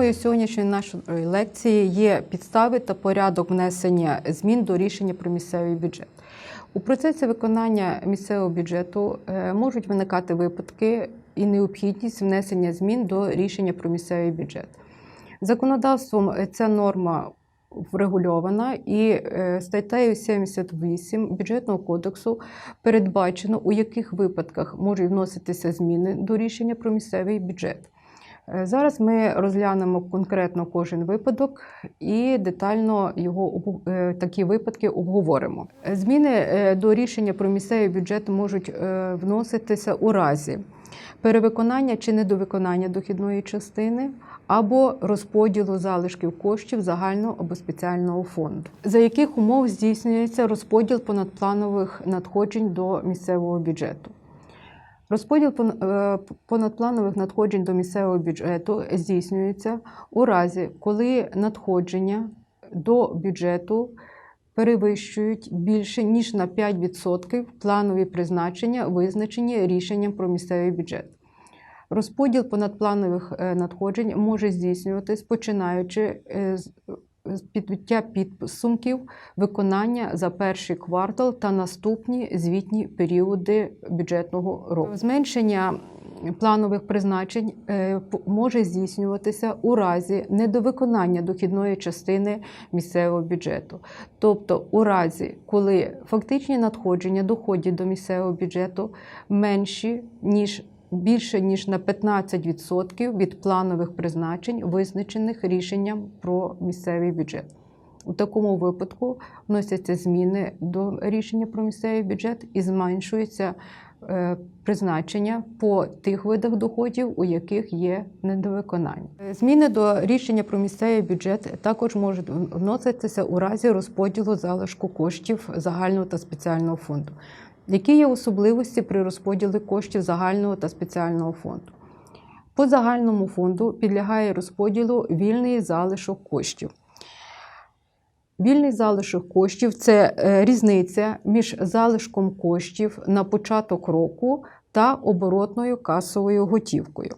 Темою сьогоднішньої нашої лекції є підстави та порядок внесення змін до рішення про місцевий бюджет. У процесі виконання місцевого бюджету е, можуть виникати випадки і необхідність внесення змін до рішення про місцевий бюджет. Законодавством е, ця норма врегульована і е, статтею 78 бюджетного кодексу передбачено, у яких випадках можуть вноситися зміни до рішення про місцевий бюджет. Е, Зараз ми розглянемо конкретно кожен випадок і детально його е, такі випадки обговоримо. Е, Зміни до рішення про місцевий бюджет можуть вноситися у разі перевиконання чи недовиконання дохідної частини або розподілу залишків коштів загального або спеціального фонду, за яких умов здійснюється розподіл понадпланових надходжень до місцевого бюджету. Розподіл е, понадпланових надходжень до місцевого бюджету здійснюється у разі, коли надходження до бюджету перевищують більше ніж на 5% планові призначення, визначені рішенням про місцевий бюджет. Розподіл понадпланових е, надходжень може здійснюватись починаючи е, з підбиття підсумків виконання за перший квартал та наступні звітні періоди бюджетного року. Зменшення планових призначень е, може здійснюватися у разі недовиконання дохідної частини місцевого бюджету. Тобто, у разі, коли фактичні надходження доходів до місцевого бюджету менші ніж більше ніж на 15% від планових призначень, визначених рішенням про місцевий бюджет. У такому випадку вносяться зміни до рішення про місцевий бюджет і зменшується е, призначення по тих видах доходів, у яких є недовиконання. Зміни до рішення про місцевий бюджет також можуть вноситися у разі розподілу залишку коштів загального та спеціального фонду. Які є особливості при розподілі коштів загального та спеціального фонду? По загальному фонду підлягає розподілу вільний залишок коштів. Вільний залишок коштів це е, різниця між залишком коштів на початок року та оборотною касовою готівкою.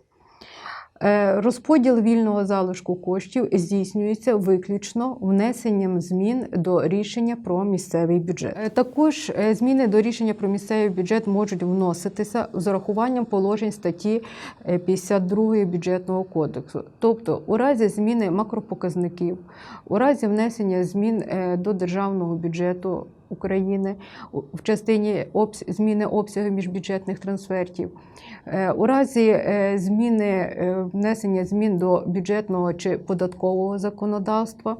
Е, Розподіл вільного залишку коштів здійснюється виключно внесенням змін до рішення про місцевий бюджет. Е, Також е, зміни до рішення про місцевий бюджет можуть вноситися з урахуванням положень статті е, 52 бюджетного кодексу. Тобто, у разі зміни макропоказників, у разі внесення змін до державного бюджету України в частині зміни обсягу міжбюджетних трансфертів, Е, у разі е, зміни е, внесення змін до бюджетного чи податкового законодавства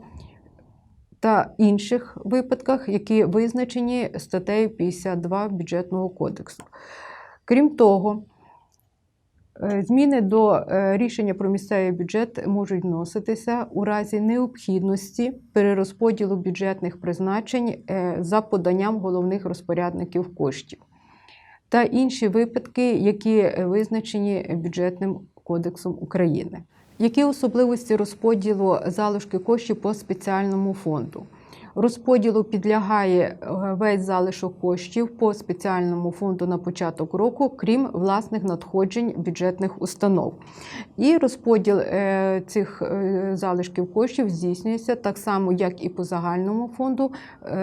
та інших випадках, які визначені статтею 52 бюджетного кодексу. Крім того, зміни до е, рішення про місцевий бюджет можуть вноситися у разі необхідності перерозподілу бюджетних призначень е, за поданням головних розпорядників коштів та інші випадки, які е, визначені бюджетним кодексом України. Які особливості розподілу залишки коштів по спеціальному фонду? Розподілу підлягає е, весь залишок коштів по спеціальному фонду на початок року, крім власних надходжень бюджетних установ. І розподіл е, цих е, залишків коштів здійснюється так само, як і по загальному фонду,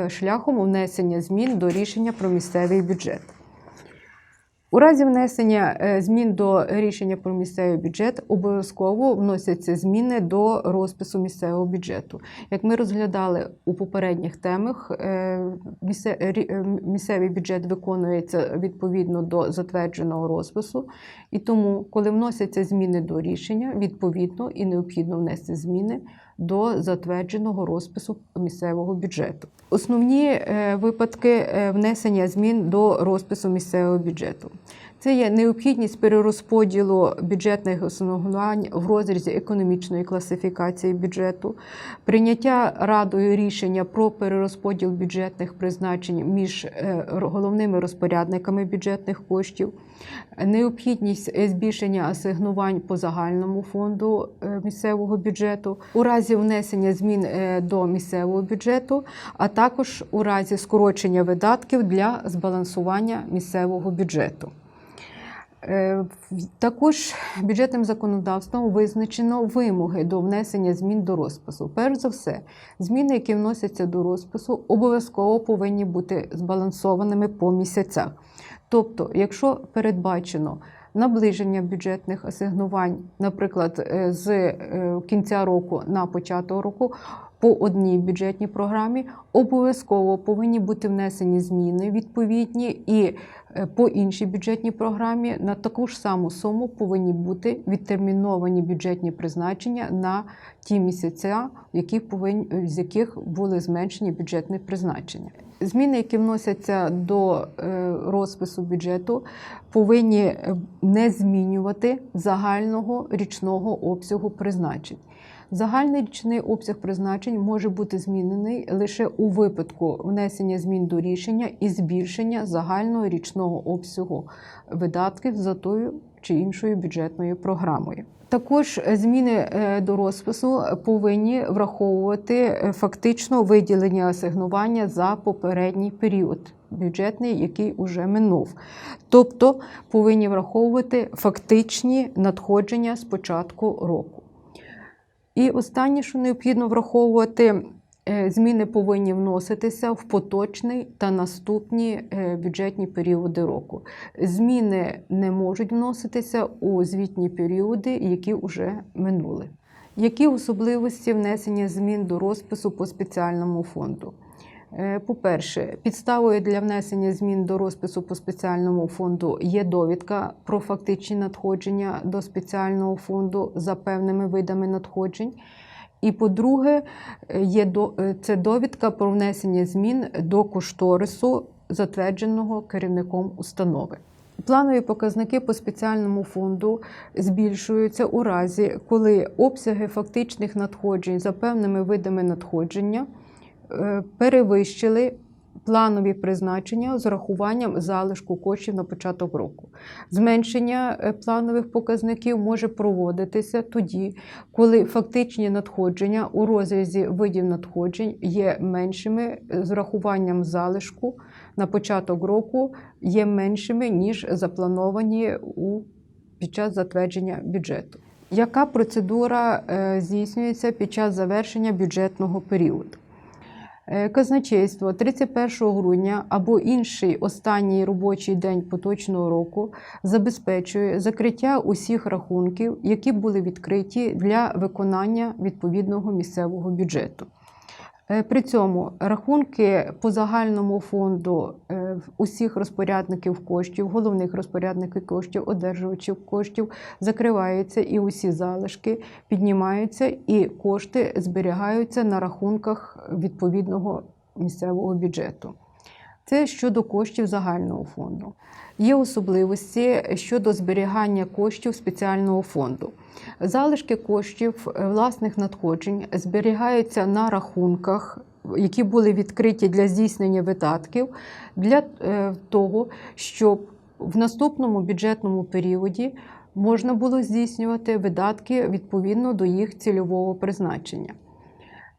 шляхом внесення змін до рішення про місцевий бюджет. У разі внесення е, змін до рішення про місцевий бюджет обов'язково вносяться зміни до розпису місцевого бюджету. Як ми розглядали у попередніх темах, е, е, місцевий бюджет виконується відповідно до затвердженого розпису, і тому, коли вносяться зміни до рішення, відповідно і необхідно внести зміни до затвердженого розпису місцевого бюджету. Основні е, випадки е, внесення змін до розпису місцевого бюджету. Це є необхідність перерозподілу бюджетних основувань в розрізі економічної класифікації бюджету, прийняття радою рішення про перерозподіл бюджетних призначень між е, головними розпорядниками бюджетних коштів, необхідність збільшення асигнувань по загальному фонду е, місцевого бюджету, у разі внесення змін е, до місцевого бюджету, а також у разі скорочення видатків для збалансування місцевого бюджету. Е, Також бюджетним законодавством визначено вимоги до внесення змін до розпису. Перш за все, зміни, які вносяться до розпису, обов'язково повинні бути збалансованими по місяцях. Тобто, якщо передбачено наближення бюджетних асигнувань, наприклад, е, з е, кінця року на початок року. По одній бюджетній програмі обов'язково повинні бути внесені зміни відповідні, і е, по іншій бюджетній програмі на таку ж саму суму повинні бути відтерміновані бюджетні призначення на ті місяця, яких повинні, з яких були зменшені бюджетні призначення. Зміни, які вносяться до е, розпису бюджету, повинні е, не змінювати загального річного обсягу призначень. Загальний річний обсяг призначень може бути змінений лише у випадку внесення змін до рішення і збільшення загального річного обсягу видатків за тою чи іншою бюджетною програмою. Також зміни е, до розпису повинні враховувати е, фактично виділення асигнування за попередній період бюджетний, який уже минув. Тобто повинні враховувати фактичні надходження з початку року. І останнє, що необхідно враховувати, е, зміни повинні вноситися в поточний та наступні е, бюджетні періоди року. Зміни не можуть вноситися у звітні періоди, які вже минули. Які особливості внесення змін до розпису по спеціальному фонду? Е, По-перше, підставою для внесення змін до розпису по спеціальному фонду є довідка про фактичні надходження до спеціального фонду за певними видами надходжень. І по-друге, е, є е, це довідка про внесення змін до кошторису, затвердженого керівником установи. Планові показники по спеціальному фонду збільшуються у разі, коли обсяги фактичних надходжень за певними видами надходження перевищили планові призначення з урахуванням залишку коштів на початок року. Зменшення е, планових показників може проводитися тоді, коли фактичні надходження у розрізі видів надходжень є меншими е, з урахуванням залишку на початок року є меншими, ніж заплановані у, під час затвердження бюджету. Яка процедура е, здійснюється під час завершення бюджетного періоду? Е, Казначейство 31 грудня або інший останній робочий день поточного року забезпечує закриття усіх рахунків, які були відкриті для виконання відповідного місцевого бюджету. Е, При цьому рахунки по загальному фонду е, усіх розпорядників коштів, головних розпорядників коштів, одержувачів коштів закриваються і усі залишки піднімаються, і кошти зберігаються на рахунках відповідного місцевого бюджету. Це щодо коштів загального фонду. Є особливості щодо зберігання коштів спеціального фонду. Залишки коштів е, власних надходжень зберігаються на рахунках, які були відкриті для здійснення видатків, для е, того, щоб в наступному бюджетному періоді можна було здійснювати видатки відповідно до їх цільового призначення.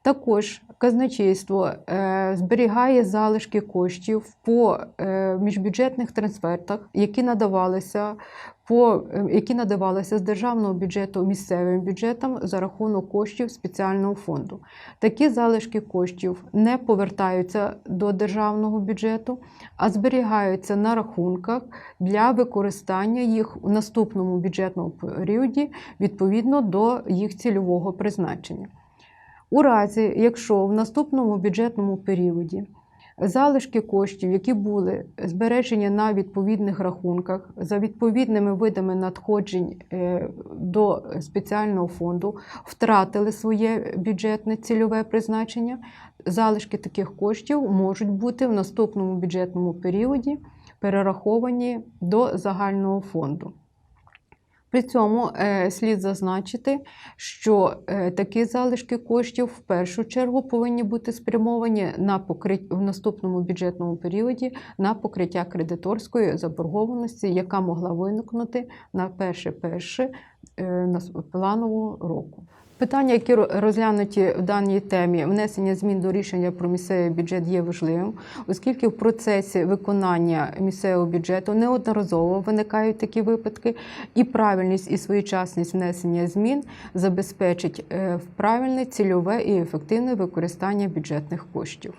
Також казначейство е, зберігає залишки коштів по е, міжбюджетних трансфертах, які надавалися по е, які надавалися з державного бюджету місцевим бюджетам за рахунок коштів спеціального фонду. Такі залишки коштів не повертаються до державного бюджету, а зберігаються на рахунках для використання їх у наступному бюджетному періоді відповідно до їх цільового призначення. У разі, якщо в наступному бюджетному періоді залишки коштів, які були збережені на відповідних рахунках за відповідними видами надходжень е, до спеціального фонду, втратили своє бюджетне цільове призначення, залишки таких коштів можуть бути в наступному бюджетному періоді перераховані до загального фонду. При цьому е, слід зазначити, що е, такі залишки коштів в першу чергу повинні бути спрямовані на покриття в наступному бюджетному періоді на покриття кредиторської заборгованості, яка могла виникнути на перше перше е, планового року. Питання, які розглянуті в даній темі, внесення змін до рішення про місцевий бюджет є важливим, оскільки в процесі виконання місцевого бюджету неодноразово виникають такі випадки, і правильність і своєчасність внесення змін забезпечить е, правильне, цільове і ефективне використання бюджетних коштів.